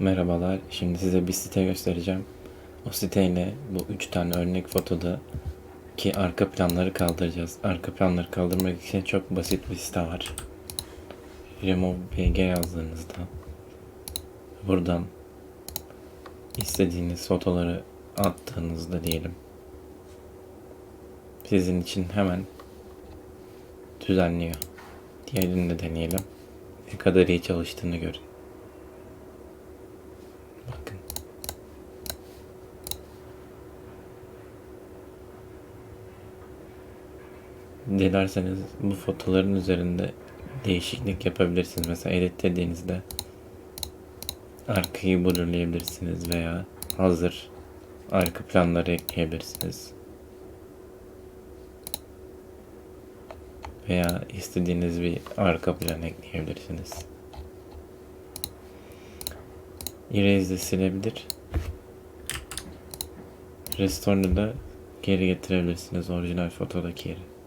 Merhabalar. Şimdi size bir site göstereceğim. O siteyle bu üç tane örnek fotoda ki arka planları kaldıracağız. Arka planları kaldırmak için çok basit bir site var. Remove PG yazdığınızda buradan istediğiniz fotoları attığınızda diyelim sizin için hemen düzenliyor. Diğerini de deneyelim. Ne kadar iyi çalıştığını görün. Dilerseniz bu fotoların üzerinde değişiklik yapabilirsiniz. Mesela edit dediğinizde arkayı blurlayabilirsiniz veya hazır arka planları ekleyebilirsiniz. Veya istediğiniz bir arka plan ekleyebilirsiniz. Erase de silebilir. Restore'u da geri getirebilirsiniz orijinal fotodaki yeri.